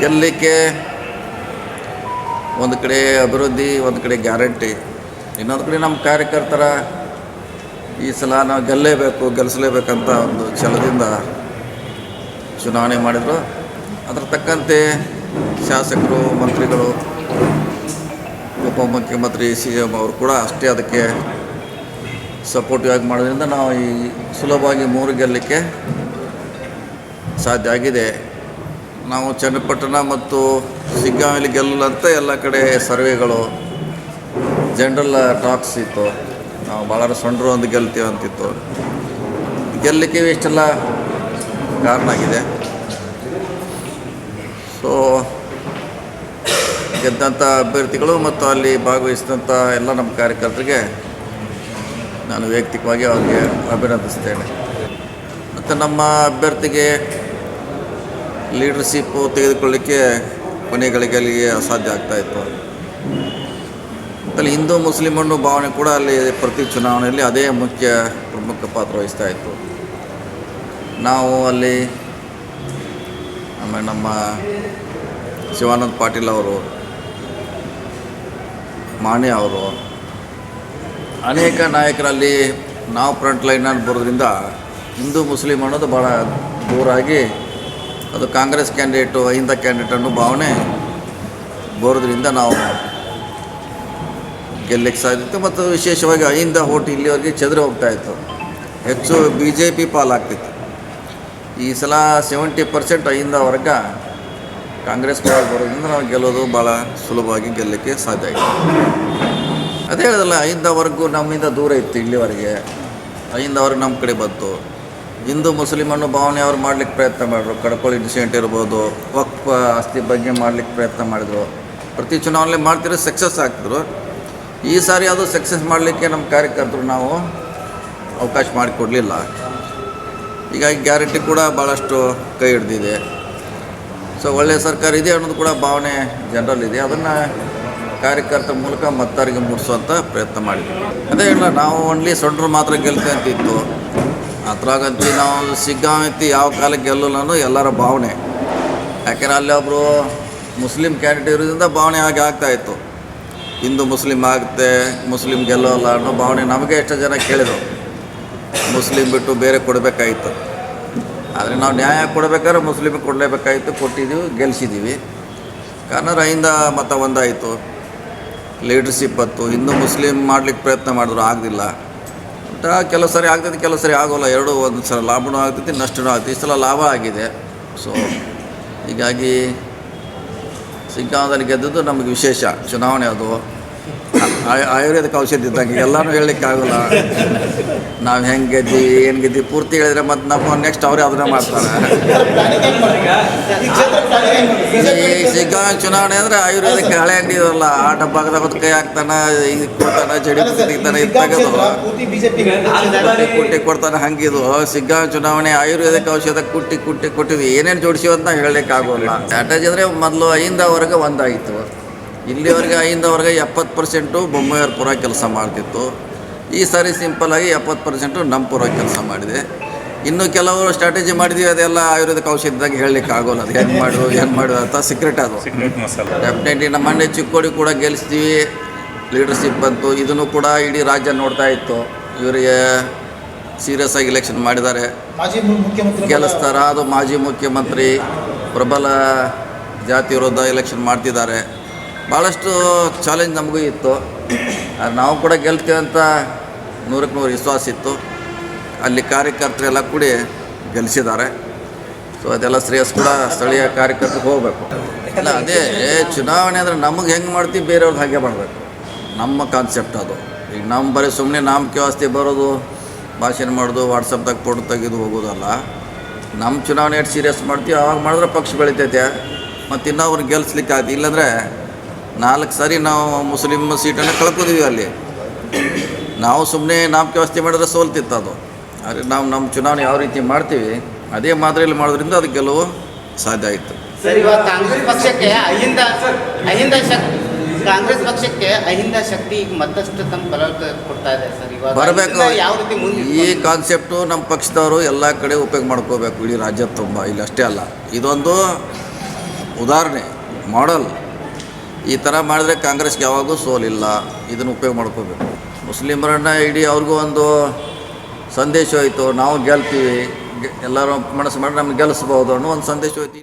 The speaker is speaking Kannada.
ಗೆಲ್ಲಲಿಕ್ಕೆ ಒಂದು ಕಡೆ ಅಭಿವೃದ್ಧಿ, ಒಂದು ಕಡೆ ಗ್ಯಾರಂಟಿ. ಇನ್ನೊಂದು ಕಡೆ ನಮ್ಮ ಕಾರ್ಯಕರ್ತರ ಈ ಸಲ ನಾವು ಗೆಲ್ಲಲೇಬೇಕು ಗೆಲ್ಲಿಸಲೇಬೇಕಂತ ಒಂದು ಛಲದಿಂದ ಚುನಾವಣೆ ಮಾಡಿದರು. ಅದರ ತಕ್ಕಂತೆ ಶಾಸಕರು, ಮಂತ್ರಿಗಳು ಉಪಮುಖ್ಯಮಂತ್ರಿ ಸಿ ಎಂ ಅವರು ಕೂಡ ಅಷ್ಟೇ ಅದಕ್ಕೆ ಸಪೋರ್ಟಿವ್ ಆಗಿ ಮಾಡೋದ್ರಿಂದ ನಾವು ಈ ಸುಲಭವಾಗಿ ಮೂರು ಗೆಲ್ಲಲಿಕ್ಕೆ ಸಾಧ್ಯ ಆಗಿದೆ. ನಾವು ಚನ್ನಪಟ್ಟಣ ಮತ್ತು ಸಿಗ್ಗಾಮಿಲಿ ಗೆಲ್ಲಂತ ಎಲ್ಲ ಕಡೆ ಸರ್ವೆಗಳು, ಜನರಲ್ ಟಾಕ್ಸ್ ಇತ್ತು. ನಾವು ಭಾಳ ಸೊಂಡ್ರು ಒಂದು ಗೆಲ್ತೀವಿ ಅಂತಿತ್ತು. ಗೆಲ್ಲಲಿಕ್ಕೆ ಇಷ್ಟೆಲ್ಲ ಕಾರಣ ಆಗಿದೆ. ಸೊ ಗೆದ್ದಂಥ ಅಭ್ಯರ್ಥಿಗಳು ಮತ್ತು ಅಲ್ಲಿ ಭಾಗವಹಿಸಿದಂಥ ಎಲ್ಲ ನಮ್ಮ ಕಾರ್ಯಕರ್ತರಿಗೆ ನಾನು ವೈಯಕ್ತಿಕವಾಗಿ ಅವರಿಗೆ ಅಭಿನಂದಿಸ್ತೇನೆ. ಮತ್ತು ನಮ್ಮ ಅಭ್ಯರ್ಥಿಗೆ ಲೀಡರ್ಶಿಪ್ಪು ತೆಗೆದುಕೊಳ್ಳಿಕ್ಕೆ ಕೊನೆಗಳಿಗೆಲ್ಲಿ ಅಸಾಧ್ಯ ಆಗ್ತಾಯಿತ್ತು ಅಲ್ಲಿ ಹಿಂದೂ ಮುಸ್ಲಿಮ್ ಅನ್ನೋ ಭಾವನೆ ಕೂಡ ಅಲ್ಲಿ ಪ್ರತಿ ಚುನಾವಣೆಯಲ್ಲಿ ಅದೇ ಮುಖ್ಯ ಪ್ರಮುಖ ಪಾತ್ರ ವಹಿಸ್ತಾ ಇತ್ತು. ನಾವು ಅಲ್ಲಿ ಆಮೇಲೆ ನಮ್ಮ ಶಿವಾನಂದ ಪಾಟೀಲ್ ಅವರು, ಮಾಣೆ ಅವರು, ಅನೇಕ ನಾಯಕರಲ್ಲಿ ನಾವು ಫ್ರಂಟ್ ಲೈನಲ್ಲಿ ಬರೋದ್ರಿಂದ ಹಿಂದೂ ಮುಸ್ಲಿಂ ಅನ್ನೋದು ಭಾಳ ದೂರಾಗಿ ಅದು ಕಾಂಗ್ರೆಸ್ ಕ್ಯಾಂಡಿಡೇಟು ಅಹಿಂದ ಕ್ಯಾಂಡಿಡೇಟ್ ಅನ್ನೋ ಭಾವನೆ ಬರೋದ್ರಿಂದ ನಾವು ಗೆಲ್ಲಕ್ಕೆ ಸಾಧ್ಯತೆ ಮತ್ತು ವಿಶೇಷವಾಗಿ ಅಹಿಂದ ಓಟ್ ಇಲ್ಲಿವರೆಗೆ ಚದುರಿ ಹೋಗ್ತಾ ಇತ್ತು. ಹೆಚ್ಚು ಬಿ ಜೆ ಪಿ ಪಾಲಾಗ್ತಿತ್ತು. ಈ ಸಲ ಸೆವೆಂಟಿ ಪರ್ಸೆಂಟ್ ಅಹಿಂದ ವರ್ಗ ಕಾಂಗ್ರೆಸ್ ಪರ ಬರೋದ್ರಿಂದ ನಾವು ಗೆಲ್ಲೋದು ಭಾಳ ಸುಲಭವಾಗಿ ಗೆಲ್ಲಕ್ಕೆ ಸಾಧ್ಯ ಆಯಿತು. ಅದೇ ಹೇಳಿದಲ್ಲ ಅಹಿಂದ ವರ್ಗು ನಮ್ಮಿಂದ ದೂರ ಇತ್ತು ಇಲ್ಲಿವರೆಗೆ. ಅಹಿಂದ ವರ್ಗ ನಮ್ಮ ಕಡೆ ಬಂತು. ಹಿಂದೂ ಮುಸ್ಲಿಮ್ ಅನ್ನೋ ಭಾವನೆ ಅವ್ರು ಮಾಡ್ಲಿಕ್ಕೆ ಪ್ರಯತ್ನ ಮಾಡಿದ್ರು. ಕಡ್ಕೊಳ್ಳಿ ಇನ್ಸಿಡೆಂಟ್ ಇರ್ಬೋದು, ವಕ್ಫ್, ಆಸ್ತಿ ಬಗ್ಗೆ ಮಾಡ್ಲಿಕ್ಕೆ ಪ್ರಯತ್ನ ಮಾಡಿದರು. ಪ್ರತಿ ಚುನಾವಣೆ ಮಾಡ್ತಿರೋ ಸಕ್ಸಸ್ ಆಗ್ತಿದ್ರು. ಈ ಸಾರಿ ಅದು ಸಕ್ಸಸ್ ಮಾಡಲಿಕ್ಕೆ ನಮ್ಮ ಕಾರ್ಯಕರ್ತರು ನಾವು ಅವಕಾಶ ಮಾಡಿಕೊಡಲಿಲ್ಲ. ಹೀಗಾಗಿ ಗ್ಯಾರಂಟಿ ಕೂಡ ಭಾಳಷ್ಟು ಕೈ ಹಿಡ್ದಿದೆ. ಸೊ ಒಳ್ಳೆಯ ಸರ್ಕಾರ ಇದೆ ಅನ್ನೋದು ಕೂಡ ಭಾವನೆ ಇದೆ. ಅದನ್ನು ಕಾರ್ಯಕರ್ತರ ಮೂಲಕ ಮತ್ತಾರಿಗೆ ಮೂಡಿಸುವಂಥ ಪ್ರಯತ್ನ ಮಾಡಿದ್ವಿ. ಅದೇ ಇಲ್ಲ ನಾವು ಓನ್ಲಿ ಸೊಂಡ್ರು ಮಾತ್ರ ಗೆಲ್ತೆ ಅದ್ರಾಗಂತಿ ನಾವು ಸಿಗ್ಗಾಮಿತಿ ಯಾವ ಕಾಲಕ್ಕೆ ಗೆಲ್ಲಲ್ಲ ಅನ್ನೋ ಎಲ್ಲರ ಭಾವನೆ. ಯಾಕೆಂದ್ರೆ ಅಲ್ಲಿ ಒಬ್ಬರು ಮುಸ್ಲಿಂ ಕ್ಯಾಂಡಿಡೇಟ್ ಇರೋದ್ರಿಂದ ಭಾವನೆ ಹಾಗೆ ಆಗ್ತಾಯಿತ್ತು ಹಿಂದೂ ಮುಸ್ಲಿಂ ಆಗುತ್ತೆ, ಮುಸ್ಲಿಂ ಗೆಲ್ಲೋಲ್ಲ ಅನ್ನೋ ಭಾವನೆ ನಮಗೆ ಎಷ್ಟೋ ಜನ ಕೇಳಿದರು. ಮುಸ್ಲಿಂ ಬಿಟ್ಟು ಬೇರೆ ಕೊಡಬೇಕಾಗಿತ್ತು ಆದರೆ ನಾವು ನ್ಯಾಯ ಕೊಡಬೇಕಾದ್ರೆ ಮುಸ್ಲಿಮ್ ಕೊಡಲೇಬೇಕಾಗಿತ್ತು ಕೊಟ್ಟಿದ್ದೀವಿ ಗೆಲ್ಸಿದ್ದೀವಿ ಕಾರಣ ಅಹಿಂದ ಮತ ಒಂದಾಯಿತು. ಲೀಡರ್ಶಿಪ್ ಬತ್ತು ಹಿಂದೂ ಮುಸ್ಲಿಂ ಮಾಡ್ಲಿಕ್ಕೆ ಪ್ರಯತ್ನ ಮಾಡಿದ್ರು ಆಗಲಿಲ್ಲ ಬಟ್ ಕೆಲವು ಸರಿ ಆಗ್ತೈತಿ, ಕೆಲವು ಸರಿ ಆಗೋಲ್ಲ. ಎರಡು ಒಂದು ಸಲ ಲಾಭನೂ ಆಗ್ತೈತಿ, ನಷ್ಟನೂ ಆಗ್ತೈತಿ. ಈ ಸಲ ಲಾಭ ಆಗಿದೆ. ಸೊ ಹೀಗಾಗಿ ಸಿಗ್ಗಾಂವದಲ್ಲಿ ಗೆದ್ದದ್ದು ನಮಗೆ ವಿಶೇಷ. ಚುನಾವಣೆ ಅದು. ಆಯುರ್ವೇದಿಕ್ ಔಷಧಿ ಇದ್ದಂಗೆ ಎಲ್ಲನೂ ಹೇಳಲಿಕ್ಕಾಗಲ್ಲ ನಾವು ಹೆಂಗೆ ಗೆದ್ದಿ ಏನು ಗೆದ್ದಿ ಪೂರ್ತಿ ಹೇಳಿದ್ರೆ ಮತ್ತು ನಮ್ಮ ನೆಕ್ಸ್ಟ್ ಅವರೇ ಅದನ್ನ ಮಾಡ್ತಾರೆ. ಈ ಸಿಗ್ಗಾಂವ್ ಚುನಾವಣೆ ಅಂದರೆ ಆಯುರ್ವೇದಕ್ಕೆ ಹಳೆ ಅಂಗಡಿ ಇದಲ್ಲ ಆ ಡಬ್ಬಾಗದಾಗ ಹೊತ್ತು ಕೈ ಹಾಕ್ತಾನೆ ಇದು ಕೊಡ್ತಾನೆ ಚಡಿ ತೆಗಿತಾನೆ ಇದು ತೆಗೆದು. ಕುಟ್ಟಿ ಕೊಡ್ತಾನೆ ಹಂಗಿದು ಸಿಗ್ಗಾಂವ್ ಚುನಾವಣೆ ಆಯುರ್ವೇದಿಕ್ ಔಷಧ ಕುಟ್ಟಿ ಕುಟ್ಟಿ ಕೊಟ್ಟಿದ್ವಿ ಏನೇನು ಹೇಳಲಿಕ್ಕೆ ಆಗೋಲ್ಲ. ಸ್ಟ್ರಾಟಜಿ ಅಂದರೆ ಮೊದಲು ಐದರವರೆಗೆ ಒಂದಾಯಿತು. ಇಲ್ಲಿವರೆಗೆ ಐದವರೆಗೆ ಎಪ್ಪತ್ತು ಪರ್ಸೆಂಟು ಬೊಮ್ಮೆಯವ್ರ ಪುರ ಕೆಲಸ ಮಾಡ್ತಿತ್ತು. ಈ ಸಾರಿ ಸಿಂಪಲ್ಲಾಗಿ ಎಪ್ಪತ್ತು ಪರ್ಸೆಂಟು ನಮ್ಮ ಪುರ ಕೆಲಸ ಮಾಡಿದೆ. ಇನ್ನು ಕೆಲವರು ಸ್ಟ್ರಾಟಜಿ ಮಾಡಿದೀವಿ ಅದೆಲ್ಲ ಆಯುರ್ವೇದಿಕ್ ಔಷಧದಾಗ ಹೇಳಲಿಕ್ಕೆ ಆಗೋಲ್ಲ. ಅದು ಹೆಂಗೆ ಮಾಡು ಏನು ಮಾಡು ಅಂತ ಸೀಕ್ರೆಟ್ ಅದು. ಸೀಕ್ರೆಟ್ ಮಸಾಲ. ಡೆಫಿನೆಟ್ಲಿ ನಮ್ಮ ಮನೆ ಚಿಕ್ಕೋಡಿ ಕೂಡ ಗೆಲ್ಲಿಸ್ತೀವಿ ಲೀಡರ್ಶಿಪ್ ಬಂತು. ಇದನ್ನು ಕೂಡ ಇಡೀ ರಾಜ್ಯ ನೋಡ್ತಾ ಇತ್ತು. ಇವರಿಗೆ ಸೀರಿಯಸ್ ಆಗಿ ಇಲೆಕ್ಷನ್ ಮಾಡಿದ್ದಾರೆ. ಮಾಜಿ ಮುಖ್ಯಮಂತ್ರಿ ಗೆಲ್ಲಿಸ್ತಾರ? ಅದು ಮಾಜಿ ಮುಖ್ಯಮಂತ್ರಿ ಪ್ರಬಲ ಜಾತಿ ವಿರೋಧ ಎಲೆಕ್ಷನ್ ಮಾಡ್ತಿದ್ದಾರೆ. ಭಾಳಷ್ಟು ಚಾಲೆಂಜ್ ನಮಗೂ ಇತ್ತು. ನಾವು ಕೂಡ ಗೆಲ್ತೀವಿ ಅಂತ ನೂರಕ್ಕೆ ನೂರು ವಿಶ್ವಾಸ ಇತ್ತು. ಅಲ್ಲಿ ಕಾರ್ಯಕರ್ತರೆಲ್ಲ ಕೂಡಿ ಗೆಲ್ಲಿಸಿದ್ದಾರೆ ಸೊ ಅದೆಲ್ಲ ಶ್ರೇಯಸ್ ಕೂಡ ಸ್ಥಳೀಯ ಕಾರ್ಯಕರ್ತರಿಗೆ ಹೋಗಬೇಕು. ಇಲ್ಲ, ಅದೇ ಚುನಾವಣೆ ಅಂದರೆ ನಮಗೆ ಹೆಂಗೆ ಮಾಡ್ತೀವಿ ಬೇರೆಯವ್ರದ್ದು ಹಾಗೆ ಮಾಡಬೇಕು. ನಮ್ಮ ಕಾನ್ಸೆಪ್ಟ್ ಅದು. ಈಗ ನಮ್ಮ ಬರೀ ಸುಮ್ಮನೆ ನಾಮ ವ್ಯವಸ್ಥೆ ಬರೋದು ಭಾಷಣ ಮಾಡೋದು ವಾಟ್ಸಪ್ದಾಗ ಫೋಟೋ ತೆಗೆದು ಹೋಗೋದಲ್ಲ. ನಮ್ಮ ಚುನಾವಣೆ ಎಷ್ಟು ಸೀರಿಯಸ್ ಮಾಡ್ತೀವಿ, ಆವಾಗ ಮಾಡಿದ್ರೆ ಪಕ್ಷ ಬೆಳಿತೈತೆ. ಮತ್ತು ಇನ್ನೊಬ್ರು ಗೆಲ್ಲಿಸ್ಲಿಕ್ಕೆ ಆಯ್ತು ಇಲ್ಲಾಂದರೆ ನಾಲ್ಕು ಸಾರಿ ನಾವು ಮುಸ್ಲಿಮ್ ಸೀಟನ್ನು ಕಳ್ಕೊಂಡಿದ್ವಿ ಅಲ್ಲಿ. ನಾವು ಸುಮ್ಮನೆ ನಾಮಕೆ ವ್ಯವಸ್ಥೆ ಮಾಡಿದ್ರೆ ಸೋಲ್ತಿತ್ತು ಅದು. ಆದರೆ ನಾವು ನಮ್ಮ ಚುನಾವಣೆ ಯಾವ ರೀತಿ ಮಾಡ್ತೀವಿ ಅದೇ ಮಾದರಿಯಲ್ಲಿ ಮಾಡೋದ್ರಿಂದ ಅದು ಗೆಲುವು ಸಾಧ್ಯ ಆಯಿತು. ಸರ್ ಇವಾಗ ಕಾಂಗ್ರೆಸ್ ಪಕ್ಷಕ್ಕೆ ಅಹಿಂದ ಅಹಿಂದ ಶಕ್ತಿ ಕಾಂಗ್ರೆಸ್ ಪಕ್ಷಕ್ಕೆ ಅಹಿಂದ ಶಕ್ತಿ ಈಗ ಮತ್ತಷ್ಟು ತಮ್ಮ ಬಲ ಕೊಡ್ತಾ ಇದೆ ಸರ್. ಇವಾಗ ಬರಬೇಕು. ಯಾವ ರೀತಿ ಮುಂದೆ ಈ ಕಾನ್ಸೆಪ್ಟು ನಮ್ಮ ಪಕ್ಷದವರು ಎಲ್ಲ ಕಡೆ ಉಪಯೋಗ ಮಾಡ್ಕೋಬೇಕು. ಇಡೀ ರಾಜ್ಯ ತುಂಬ. ಇಲ್ಲಿ ಅಷ್ಟೇ ಅಲ್ಲ. ಇದೊಂದು ಉದಾಹರಣೆ ಮಾಡಲ್ ಈ ಥರ ಮಾಡಿದ್ರೆ ಕಾಂಗ್ರೆಸ್ಗೆ ಯಾವಾಗೂ ಸೋಲಿಲ್ಲ. ಇದನ್ನು ಉಪಯೋಗ ಮಾಡ್ಕೋಬೇಕು. ಮುಸ್ಲಿಮರನ್ನ ಇಡೀ ಅವ್ರಿಗೂ ಒಂದು ಸಂದೇಶ ಹೋಯಿತು, ನಾವು ಗೆಲ್ತೀವಿ ಎಲ್ಲರೂ ಮನಸ್ಸು ಮಾಡಿ ನಮ್ಗೆ ಗೆಲ್ಲಿಸ್ಬೋದು ಅನ್ನೋ ಒಂದು ಸಂದೇಶ ಹೋಯ್ತು.